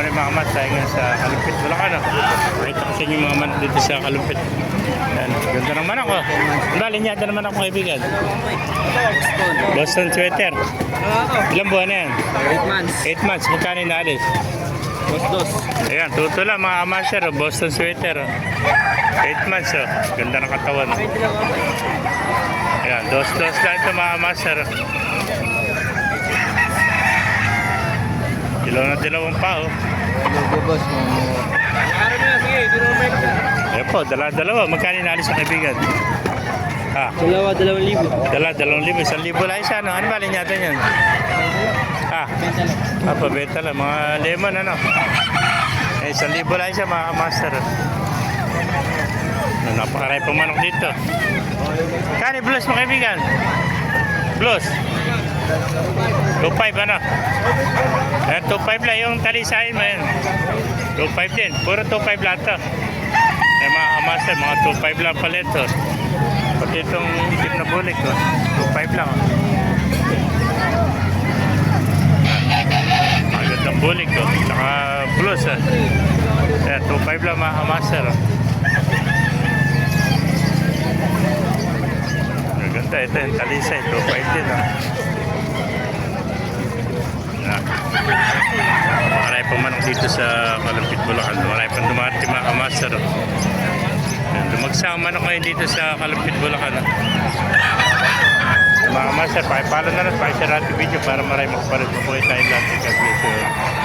morning mga kamas, tayo ngayon sa Kalumpit, Bulacan. Nakita ko sa inyo mga manok dito sa Kalumpit. Yan, ganda ng manok oh. Dali niya, na naman ako kaibigan. Boston sweater. Ilang buwan na yan? 8 months. 8 months, magkano yung naalis? Dos. Ayan, tuto lang mga kamasher, oh. Boston sweater. Oh. 8 months, oh. ganda ng katawan. Oh. Ayan, dos-dos lang ito mga kamasher. Oh. Dilaw na dilawang pa, oh. Logo boss mo. Araw na, sige. Mo ito. Ayan po, dala-dalawa. Magkano yung naalis sa kaibigan? Ah, Dalawa, dalawang libo. dala, dalawang libo. Isang libo lang isa, no? Ano ba linyata niyan? Ah, ah, pabenta lang. Mga lemon, ano? Eh, isang libo lang isa, mga master. Ah, Napakaray pang manok dito. Kani, blues mo kaibigan? Blues? 2.5 ano? Eh, 2.5 lang yung talisahin mo yan. 2.5 din. Puro 2.5 lang to. Eh, mga kamaster, mga 2.5 lang pala ito. Pati itong itim na bulik ko. 2.5 lang. oh. Magandang bulik ko. Saka plus ah. Kaya 2.5 lang mga kamaster. Oh. Maganda ito yung talisay. 2.5 din. Oh. Yan. Marami pa manok dito sa Kalumpit, Bulacan. Marami pang dumarating mga kamaster. Lumagsang manok ngayon dito sa Kalumpit, Bulacan. oh. Mga kamaster, pakipalo na lang, pakishare natin video para marami makapalit po po tayo lahat. God bless you.